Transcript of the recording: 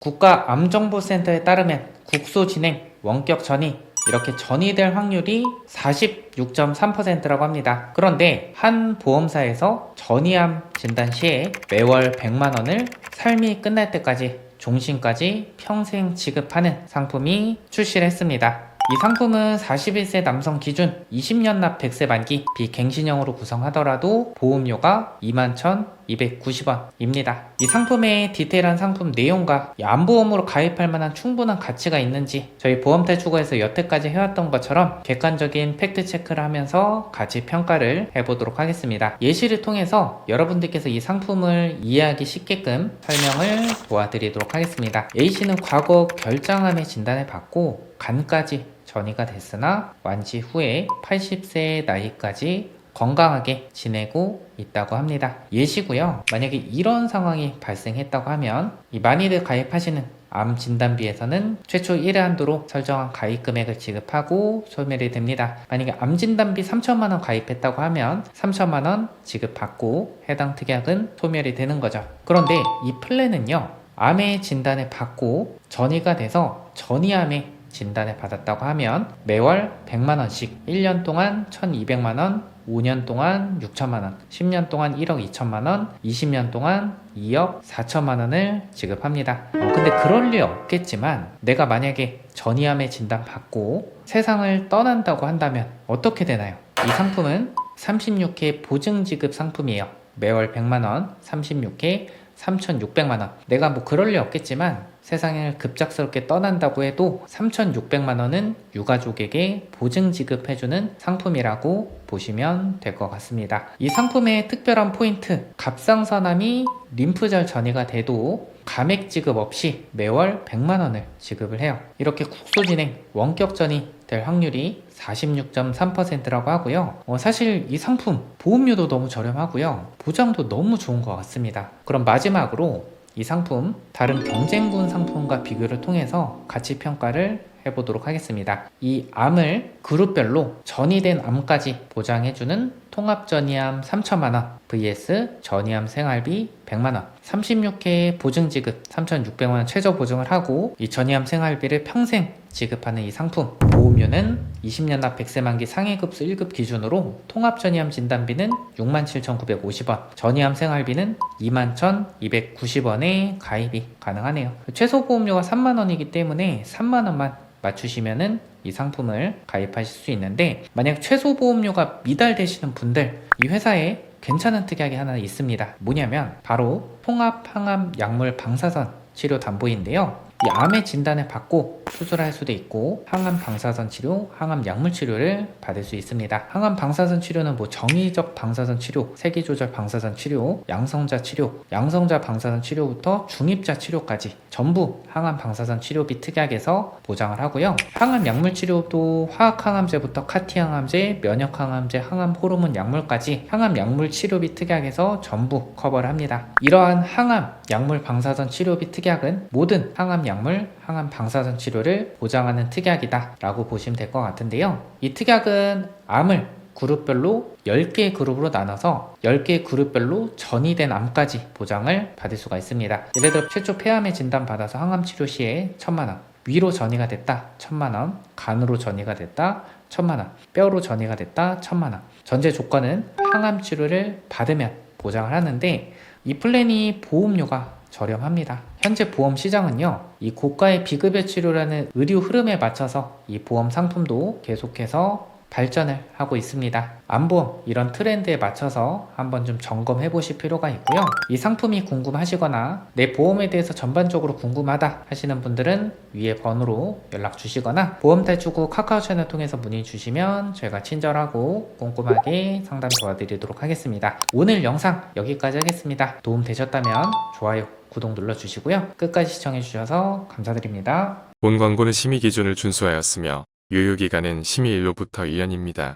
국가암정보센터에 따르면 국소 진행, 원격 전이 이렇게 전이될 확률이 46.3%라고 합니다. 그런데 한 보험사에서 전이암 진단 시에 매월 100만 원을 삶이 끝날 때까지 종신까지 평생 지급하는 상품이 출시를 했습니다. 이 상품은 41세 남성 기준 20년 납 100세 만기 비갱신형으로 구성하더라도 보험료가 21,290원입니다. 이 상품의 디테일한 상품 내용과 이 암보험으로 가입할 만한 충분한 가치가 있는지 저희 보험탈출구에서 여태까지 해왔던 것처럼 객관적인 팩트 체크를 하면서 가치 평가를 해보도록 하겠습니다. 예시를 통해서 여러분들께서 이 상품을 이해하기 쉽게끔 설명을 도와드리도록 하겠습니다. A씨는 과거 결장암의 진단을 받고 간까지 전이가 됐으나 완치 후에 80세의 나이까지 건강하게 지내고 있다고 합니다. 예시고요. 만약에 이런 상황이 발생했다고 하면 이 많이들 가입하시는 암 진단비에서는 최초 1회 한도로 설정한 가입 금액을 지급하고 소멸이 됩니다. 만약에 암 진단비 3천만 원 가입했다고 하면 3천만 원 지급받고 해당 특약은 소멸이 되는 거죠. 그런데 이 플랜은요. 암의 진단을 받고 전이가 돼서 전이암의 진단을 받았다고 하면 매월 100만 원씩 1년 동안 1200만 원 5년 동안 6천만 원 10년 동안 1억 2천만 원 20년 동안 2억 4천만 원을 지급합니다 어, 근데 그럴 리 없겠지만 내가 만약에 전이암의 진단 받고 세상을 떠난다고 한다면 어떻게 되나요? 이 상품은 36회 보증 지급 상품이에요 매월 100만 원 36회 3,600만 원. 내가 뭐 그럴 리 없겠지만 세상을 급작스럽게 떠난다고 해도 3,600만 원은 유가족에게 보증 지급해주는 상품이라고 보시면 될 것 같습니다. 이 상품의 특별한 포인트, 갑상선암이 림프절 전이가 돼도 감액 지급 없이 매월 100만 원을 지급을 해요. 이렇게 국소 진행, 원격 전이 될 확률이 46.3%라고 하고요. 어, 사실 이 상품 보험료도 너무 저렴하고요. 보장도 너무 좋은 것 같습니다. 그럼 마지막으로 이 상품 다른 경쟁군 상품과 비교를 통해서 가치 평가를 해보도록 하겠습니다. 이 암을 그룹별로 전이된 암까지 보장해주는 통합전이암 3천만원 vs 전이암 생활비 100만원 36회 보증지급 3,600만원 최저 보증을 하고 이 전이암 생활비를 평생 지급하는 이 상품 보험료는 20년 납 100세 만기 상해급수 1급 기준으로 통합전이암 진단비는 67,950원 전이암 생활비는 21,290원에 가입이 가능하네요 최소 보험료가 3만원이기 때문에 3만원만 맞추시면은 이 상품을 가입하실 수 있는데 만약 최소 보험료가 미달되시는 분들 이 회사에 괜찮은 특약이 하나 있습니다. 뭐냐면 바로 통합 항암 약물 방사선 치료 담보인데요. 이 암의 진단을 받고 수술할 수도 있고 항암 방사선 치료, 항암 약물 치료를 받을 수 있습니다. 항암 방사선 치료는 뭐 정의적 방사선 치료, 세기 조절 방사선 치료, 양성자 치료, 양성자 방사선 치료부터 중입자 치료까지 전부 항암 방사선 치료비 특약에서 보장을 하고요. 항암 약물 치료도 화학 항암제부터 카티 항암제, 면역 항암제, 항암 호르몬 약물까지 항암 약물 치료비 특약에서 전부 커버를 합니다. 이러한 항암 약물 방사선 치료비 특약은 모든 항암 약물, 항암 방사선 치료 를 보장하는 특약이다 라고 보시면 될 것 같은데요. 이 특약은 암을 그룹별로 10개의 그룹으로 나눠서 10개의 그룹별로 전이된 암까지 보장을 받을 수가 있습니다. 예를 들어 최초 폐암의 진단 받아서 항암 치료 시에 1000만원, 위로 전이가 됐다 1000만원, 간으로 전이가 됐다 1000만원, 뼈로 전이가 됐다 1000만원. 전제 조건은 항암 치료를 받으면 보장을 하는데 이 플랜이 보험료가 저렴합니다. 현재 보험 시장은요, 이 고가의 비급여 치료라는 의료 흐름에 맞춰서 이 보험 상품도 계속해서 발전을 하고 있습니다. 암보험 이런 트렌드에 맞춰서 한번 좀 점검해 보실 필요가 있고요. 이 상품이 궁금하시거나 내 보험에 대해서 전반적으로 궁금하다 하시는 분들은 위에 번호로 연락 주시거나 보험 탈출구 카카오 채널 통해서 문의 주시면 저희가 친절하고 꼼꼼하게 상담 도와드리도록 하겠습니다. 오늘 영상 여기까지 하겠습니다. 도움 되셨다면 좋아요, 구독 눌러 주시고요. 끝까지 시청해 주셔서 감사드립니다. 본 광고는 심의 기준을 준수하였으며 유효기간은 심의 일로부터 1년입니다.